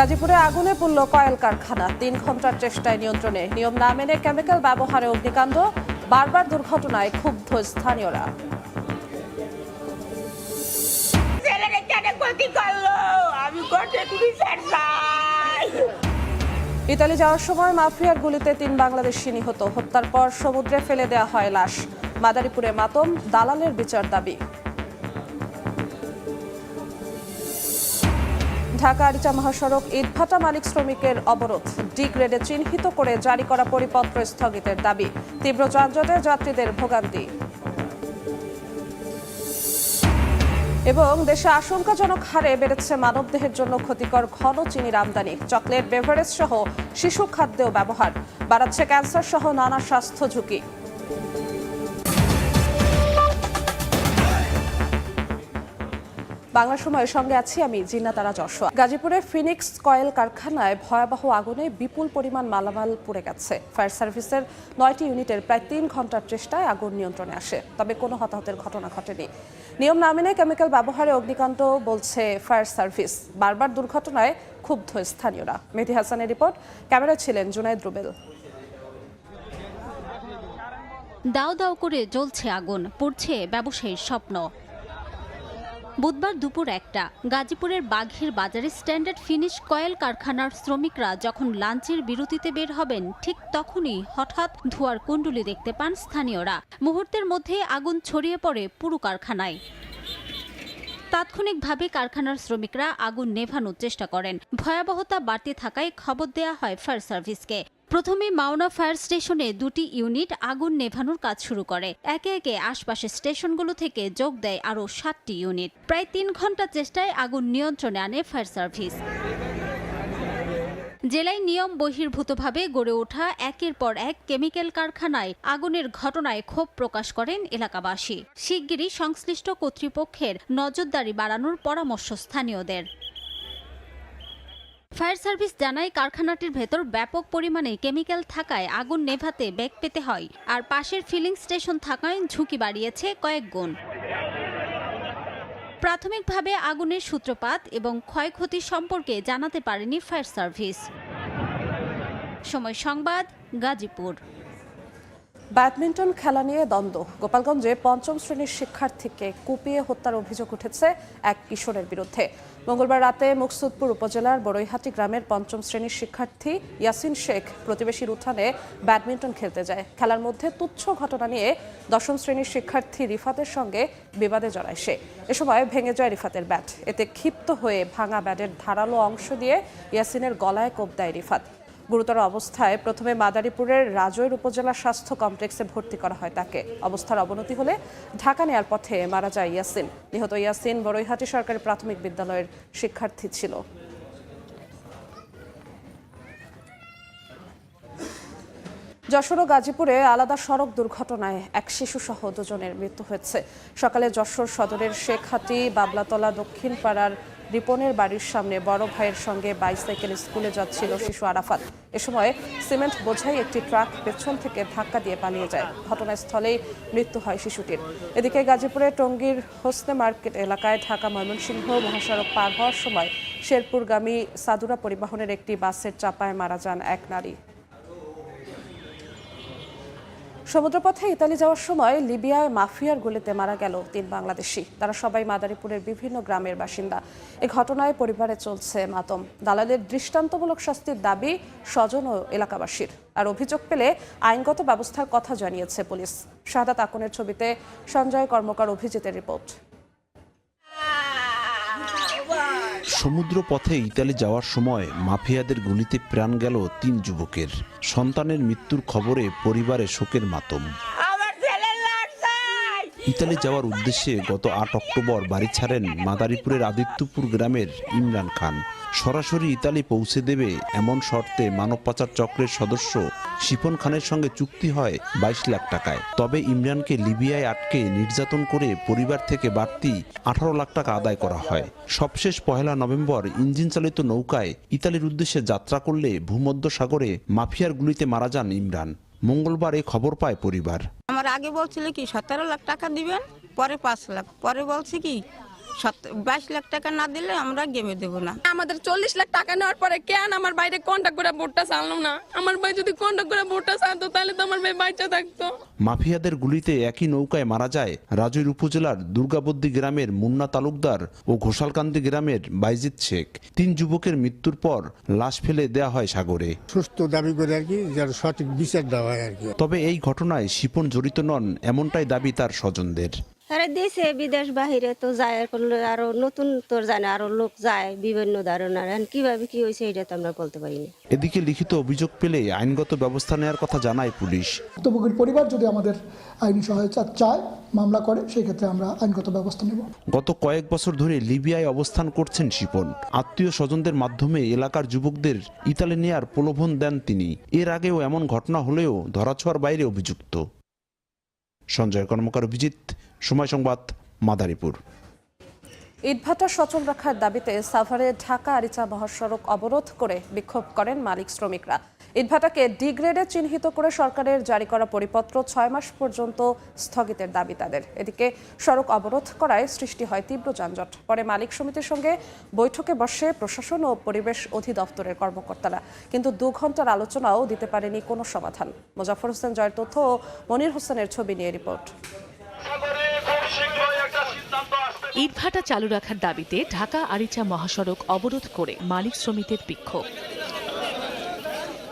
গাজীপুরে আগুনে পড়ল কয়েল কারখানা। তিন ঘণ্টার চেষ্টায় নিয়ন্ত্রণে। নিয়ম না মেনে কেমিক্যাল ব্যবহারে অগ্নিকাণ্ড বারবার দুর্ঘটনায় ক্ষুব্ধ স্থানীয়রা। ইতালি যাওয়ার সময় মাফিয়ার গুলিতে তিন বাংলাদেশি নিহত। হত্যার পর সমুদ্রে ফেলে দেওয়া হয় লাশ। মাদারীপুরে মাতম দালালের বিচার দাবি। ঢাকা আরিচা মহাসড়ক ইটভাটা মালিক শ্রমিকের অবরোধ। ডি গ্রেডে চিহ্নিত করে জারি করা পরিপত্র স্থগিতের দাবি। তীব্র যানজটে যাত্রীদের ভোগান্তি। এবং দেশে আশঙ্কাজনক হারে বেড়েছে মানবদেহের জন্য ক্ষতিকর ঘন চিনির আমদানি, চকলেট, বেভারেজ সহ শিশু খাদ্যেও ব্যবহার। বাড়াচ্ছে ক্যান্সার সহ নানা স্বাস্থ্য ঝুঁকি। বাংলা সময়ের সঙ্গে আছি আমি জিন্না তারা যশোয়া গাজীপুরের ফিনিক্স কয়েল কারখানায় ভয়াবহ আগুনে বিপুল পরিমাণ মালামাল পুড়ে গেছে। ফায়ার সার্ভিসের নয়টি ইউনিটের প্রায় তিন ঘণ্টার চেষ্টায় আগুন নিয়ন্ত্রণে আসে, তবে কোনো হতাহতের ঘটনা ঘটেনি। নিয়ম না মেনে কেমিক্যাল ব্যবহারে অগ্নিকাণ্ড বলছে ফায়ার সার্ভিস। বারবার দুর্ঘটনায় ক্ষুব্ধ স্থানীয়রা। মেহেদি হাসানের রিপোর্ট, ক্যামেরায় ছিলেন জুনাইদ রুবেল। দাও দাও করে জ্বলছে আগুন, পুড়ছে ব্যবসায়ীর স্বপ্ন। বুধবার দুপুর একটা, গাজীপুরের বাঘের বাজারে স্ট্যান্ডার্ড ফিনিশ কয়েল কারখানার শ্রমিকরা যখন লাঞ্চের বিরতিতে বের হবেন, ঠিক তখনই হঠাৎ ধোয়ার কুণ্ডুলি দেখতে পান স্থানীয়রা। মুহূর্তের মধ্যে আগুন ছড়িয়ে পড়ে পুরো কারখানায়। তাৎক্ষণিকভাবে কারখানার শ্রমিকরা আগুন নেভানোর চেষ্টা করেন। ভয়াবহতা বাড়তে থাকায় খবর দেয়া হয় ফায়ার সার্ভিসকে। প্রথমে মাওনা ফায়ার স্টেশনে দুটি ইউনিট আগুন নেভানোর কাজ শুরু করে। একে একে আশপাশের স্টেশনগুলো থেকে যোগ দেয় আরও সাতটি ইউনিট। প্রায় তিন ঘণ্টা চেষ্টায় আগুন নিয়ন্ত্রণে আনে ফায়ার সার্ভিস। জেলায় নিয়ম বহির্ভূতভাবে গড়ে ওঠা একের পর এক কেমিক্যাল কারখানায় আগুনের ঘটনায় ক্ষোভ প্রকাশ করেন এলাকাবাসী। শিগগিরই সংশ্লিষ্ট কর্তৃপক্ষের নজরদারি বাড়ানোর পরামর্শ স্থানীয়দের। ফায়ার সার্ভিস জানায় কারখানাটির ভেতর ব্যাপক পরিমাণে কেমিক্যাল থাকায় আগুন নেভাতে বেগ পেতে হয়, আর পাশের ফিলিং স্টেশন থাকায় ঝুঁকি বাড়িয়েছে কয়েক গুণ। প্রাথমিকভাবে আগুনের সূত্রপাত এবং ক্ষয়ক্ষতি সম্পর্কে জানাতে পারেনি ফায়ার সার্ভিস। সময় সংবাদ, গাজীপুর। ব্যাডমিন্টন খেলা নিয়ে দ্বন্দ্ব। গোপালগঞ্জে পঞ্চম শ্রেণির শিক্ষার্থীকে কুপিয়ে হত্যার অভিযোগ উঠেছে এক কিশোরের বিরুদ্ধে। মঙ্গলবার রাতে মুকসুদপুর উপজেলার বড়ইহাটি গ্রামের পঞ্চম শ্রেণির শিক্ষার্থী ইয়াসিন শেখ প্রতিবেশীর উঠানে ব্যাডমিন্টন খেলতে যায়। খেলার মধ্যে তুচ্ছ ঘটনা নিয়ে দশম শ্রেণির শিক্ষার্থী রিফাতের সঙ্গে বিবাদে জড়ায় সে। এ সময় ভেঙে যায় রিফাতের ব্যাট। এতে ক্ষিপ্ত হয়ে ভাঙা ব্যাটের ধারালো অংশ দিয়ে ইয়াসিনের গলায় কোপ দেয় রিফাত। গুরুতর অবস্থায় প্রথমে মাদারীপুরের রাজৈর উপজেলা স্বাস্থ্য কমপ্লেক্সে ভর্তি করা হয় তাকে। অবস্থার অবনতি হলে ঢাকা নেয়ার পথে মারা যায় ইয়াসিন। নিহত ইয়াসিন বড়ইহাটি সরকারি প্রাথমিক বিদ্যালয়ের শিক্ষার্থী ছিল। যশোর ও গাজীপুরে আলাদা সড়ক দুর্ঘটনায় এক শিশু সহ দুজনের মৃত্যু হয়েছে। সকালে যশোর সদরের শেখহাটি বাবলাতলা দক্ষিণ পাড়ার রিপনের বাড়ির সামনে বড় ভাইয়ের সঙ্গে বাইসাইকেল স্কুলে যাচ্ছিল শিশু আরাফাত। এ সময় সিমেন্ট বোঝাই একটি ট্রাক পেছন থেকে ধাক্কা দিয়ে পালিয়ে যায়। ঘটনাস্থলেই মৃত্যু হয় শিশুটির। এদিকে গাজীপুরে টঙ্গীর হোসনে মার্কেট এলাকায় ঢাকা ময়মনসিংহ মহাসড়ক পার হওয়ার সময় শেরপুরগামী সাদুরা পরিবহনের একটি বাসের চাপায় মারা যান এক নারী। সমুদ্রপথে ইতালি যাওয়ার সময় লিবিয়ায় মাফিয়ার গুলিতে মারা গেল তিন বাংলাদেশি। তারা সবাই মাদারীপুরের বিভিন্ন গ্রামের বাসিন্দা। এ ঘটনায় পরিবারে চলছে মাতম। দালালের দৃষ্টান্তমূলক শাস্তির দাবি স্বজন ও এলাকাবাসীর। আর অভিযোগ পেলে আইনগত ব্যবস্থার কথা জানিয়েছে পুলিশ। শাহাদাত আকনের ছবিতে সঞ্জয় কর্মকার অভিজিতের রিপোর্ট। সমুদ্র পথে ইতালি যাওয়ার সময় মাফিয়াদের গুলিতে প্রাণ গেল তিন যুবকের। সন্তানের মৃত্যুর খবরে পরিবারে শোকের মাতম আমার ছেলের লাশ চাই ইতালি যাওয়ার উদ্দেশ্যে গত আট অক্টোবর বাড়ি ছাড়েন মাদারীপুরের আদিত্যপুর গ্রামের ইমরান খান। সরাসরি ইতালি পৌঁছে দেবে এমন শর্তে মানব পাচার চক্রের সদস্য শিপন খানের সঙ্গে চুক্তি হয় বাইশ লাখ টাকায়। তবে ইমরানকে লিবিয়ায় আটকে নির্যাতন করে পরিবার থেকে বাড়তি আঠারো লাখ টাকা আদায় করা হয়। সবশেষ পহেলা নভেম্বর ইঞ্জিন চালিত নৌকায় ইতালির উদ্দেশ্যে যাত্রা করলে ভূমধ্য সাগরে মাফিয়ার গুলিতে মারা যান ইমরান। মঙ্গলবার এই খবর পায় পরিবার। আমার আগে বলছিল কি, সতেরো লাখ টাকা দিবেন, পরে পাঁচ লাখ। পরে বলছে কি বাইশ লাখ টাকা না দিলে আমরা গেমে দেবো না। আমাদের চল্লিশ লাখ টাকা নেওয়ার পরে কেন আমার বাইরে কন্ট্যাক্ট করে ভোটটা চাললো না? আমার ভাই যদি কন্ট্যাক্ট করে ভোটটা চালতো তাহলে তো আমার ভাই বাচ্চা থাকতো। মাফিয়াদের গুলিতে একই নৌকায় মারা যায় রাজৈর উপজেলার দুর্গাবদ্দি গ্রামের মুন্না তালুকদার ও ঘোষালকান্দি গ্রামের বাইজিৎ শেখ। তিন যুবকের মৃত্যুর পর লাশ ফেলে দেয়া হয় সাগরে। সুস্থ দাবি করে আর কি যেন সঠিক বিচার দেওয়া হয় আর কি। তবে এই ঘটনায় শিপন জড়িত নন এমনটাই দাবি তার স্বজনদের। আরে দেশে বিদেশ বাহিরে তো যায় করলে আরও নতুন তোর যায় না আরও লোক যায় বিভিন্ন ধরনের এখন কীভাবে কি হয়েছে এটা তো আমরা বলতে পারি না এদিকে লিখিত অভিযোগ পেলে আইনগত ব্যবস্থা নেওয়ার কথা জানায় পুলিশ। ভুক্তভোগীর পরিবার যদি আমাদের আইনি সহায়তা চায় মামলা করে সেই ক্ষেত্রে আমরা আইনগত ব্যবস্থা নেব। গত কয়েক বছর ধরে লিবিয়ায় অবস্থান করছেন শিপন। আত্মীয় স্বজনদের মাধ্যমে এলাকার যুবকদের ইতালি নেয়ার প্রলোভন দেন তিনি। এর আগেও এমন ঘটনা হলেও ধরাছোঁয়ার বাইরে অভিযুক্ত। সঞ্জয় কর্মকার অভিজিৎ, সময় সংবাদ, মাদারীপুর। ইটভাটা সচল রাখার দাবিতে সাভারে ঢাকা আরিচা মহাসড়ক অবরোধ করে বিক্ষোভ করেন মালিক শ্রমিকরা। ইটভাটাকে ডিগ্রেডে চিহ্নিত করে সরকারের জারি করা পরিপত্র ছয় মাস পর্যন্ত স্থগিতের দাবি তাদের। এদিকে সড়ক অবরোধ করায় সৃষ্টি হয় তীব্র যানজট। পরে মালিক সমিতির সঙ্গে বৈঠকে বসে প্রশাসন ও পরিবেশ অধিদপ্তরের কর্মকর্তারা। কিন্তু দু ঘণ্টার আলোচনাও দিতে পারেনি কোনো সমাধান। মোজাফর হোসেন জয়ের তথ্য ও মনির হোসেনের ছবি নিয়ে রিপোর্ট। ইটভাটা চালু রাখার দাবিতে ঢাকা আরিচা মহাসড়ক অবরোধ করে মালিক শ্রমিকদের বিক্ষোভ।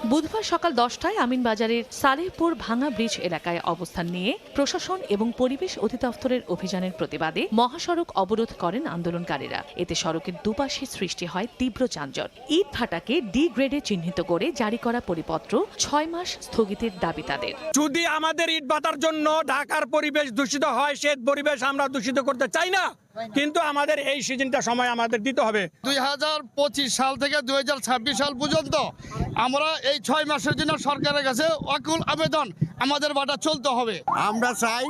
বুধবার সকাল দশটায় আমিনবাজারের সালেহপুর ভাঙা ব্রিজ এলাকায় অবস্থান নিয়ে প্রশাসন এবং পরিবেশ অধিদপ্তরের অভিযানের প্রতিবাদে মহাসড়ক অবরোধ করেন আন্দোলনকারীরা। এতে সড়কের দুপাশে সৃষ্টি হয় তীব্র যানজট। ইট ভাটাকে ডি গ্রেডে চিহ্নিত করে জারি করা পরিপত্র ছয় মাস স্থগিতের দাবি তাদের। যদি আমাদের ইট ভাটার জন্য ঢাকার পরিবেশ দূষিত হয় সে পরিবেশ আমরা দূষিত করতে চাই না। কিন্তু আমাদের এই সিজনটা সময় আমাদের দিতে হবে। দুই হাজার পঁচিশ সাল থেকে দুই হাজার ছাব্বিশ সাল পর্যন্ত আমরা এই ছয় মাসের জন্য সরকারের কাছে অকুল আবেদন আমাদের বাটা চলতে হবে। আমরা চাই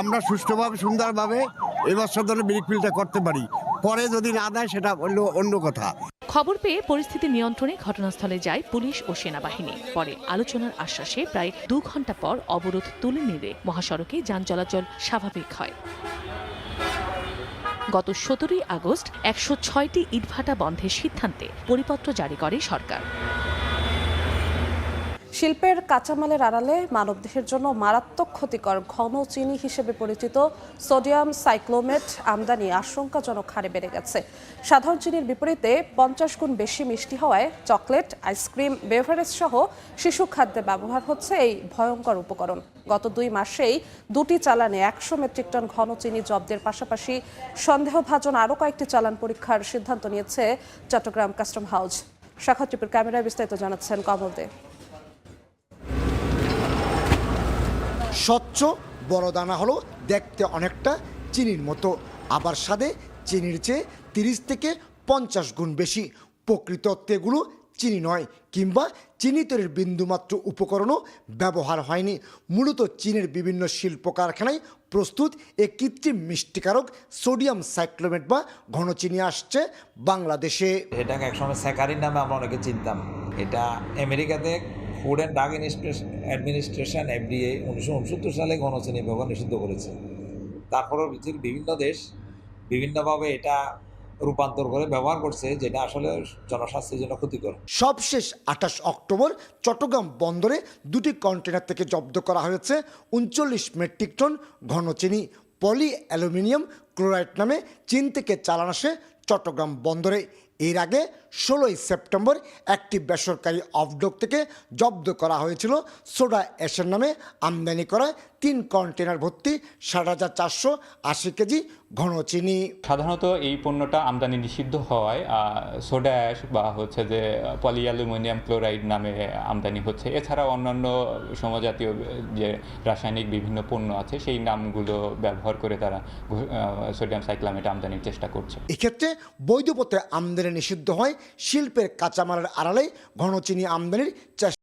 আমরা সুষ্ঠুভাবে সুন্দরভাবে এবছর ধরে ব্রিকফিলটা করতে পারি। পরে যদি না দেয় সেটা অন্য অন্য কথা। খবর পেয়ে পরিস্থিতি নিয়ন্ত্রণে ঘটনাস্থলে যায় পুলিশ ও সেনাবাহিনী। পরে আলোচনার আশ্বাসে প্রায় দু ঘণ্টা পর অবরোধ তুলে নিলে মহাসড়কে যান চলাচল স্বাভাবিক হয়। গত সতেরোই আগস্ট একশো ছয়টি ইটভাটা বন্ধের সিদ্ধান্তে পরিপত্র জারি করে সরকার। শিল্পের কাঁচামালের আড়ালে মানবদেহের জন্য মারাত্মক ক্ষতিকর ঘন চিনি হিসেবে পরিচিত সোডিয়াম সাইক্লোমেট আমদানি আশঙ্কাজনক হারে বেড়ে গেছে। সাধারণ চিনির বিপরীতে পঞ্চাশ গুণ বেশি মিষ্টি হওয়ায় চকলেট, আইসক্রিম, বেভারেজ সহ শিশু খাদ্যে ব্যবহার হচ্ছে এই ভয়ঙ্কর উপকরণ। গত দুই মাসেই দুটি চালানে একশো মেট্রিক টন ঘন চিনি জব্দের পাশাপাশি সন্দেহভাজন আরও কয়েকটি চালান পরীক্ষার সিদ্ধান্ত নিয়েছে চট্টগ্রাম কাস্টম হাউস। শাখা টিপুর ক্যামেরায় বিস্তারিত জানাচ্ছেন কমল দে স্বচ্ছ, বড় দানা হলো দেখতে অনেকটা চিনির মতো। আবার স্বাদে চিনির চেয়ে তিরিশ থেকে পঞ্চাশ গুণ বেশি। প্রকৃতত্বে এগুলো চিনি নয়, কিংবা চিনি তৈরির বিন্দুমাত্র উপকরণও ব্যবহার হয়নি। মূলত চীনের বিভিন্ন শিল্প কারখানায় প্রস্তুত এ কৃত্রিম মিষ্টিকারক সোডিয়াম সাইক্লোমেট বা ঘন চিনি আসছে বাংলাদেশে। এটাকে একসময় স্যাকারিন নামে আমরা অনেকে চিনতাম। এটা আমেরিকাতে Food and Drug Administration FDA উনিশশো উনসত্তর সালে চিনি ব্যবহার নিষিদ্ধ করেছে। তারপরেও বিভিন্ন দেশ বিভিন্নভাবে এটা রূপান্তর করে ব্যবহার করছে যেটা আসলে জনস্বাস্থ্যের জন্য ক্ষতিকর। সবশেষ আঠাশ অক্টোবর চট্টগ্রাম বন্দরে দুটি কন্টেনার থেকে জব্দ করা হয়েছে উনচল্লিশ মেট্রিক টন ঘন চিনি পলি অ্যালুমিনিয়াম ক্লোরাইড নামে, চীন থেকে চালান আসে চট্টগ্রাম বন্দরে এর আগে ষোলোই সেপ্টেম্বর একটি বেসরকারি অফডক থেকে জব্দ করা হয়েছিল। সোডা অ্যাশের নামে আমদানি করা তিন কন্টেনার ভর্তি ষাট হাজার চারশো আশি কেজি ঘন চিনি। সাধারণত এই পণ্যটা আমদানি নিষিদ্ধ হওয়ায় সোডা অ্যাশ বা হচ্ছে যে পলিঅ্যালুমিনিয়াম ক্লোরাইড নামে আমদানি হচ্ছে। এছাড়াও অন্যান্য সমজাতীয় যে রাসায়নিক বিভিন্ন পণ্য আছে সেই নামগুলো ব্যবহার করে তারা সোডিয়াম সাইক্লামেট আমদানির চেষ্টা করছে। এক্ষেত্রে বৈধ পথে আমদানি নিষিদ্ধ হয় শিল্পের কাঁচামালের আড়ালে ঘন চিনি আমদানির চেষ্টা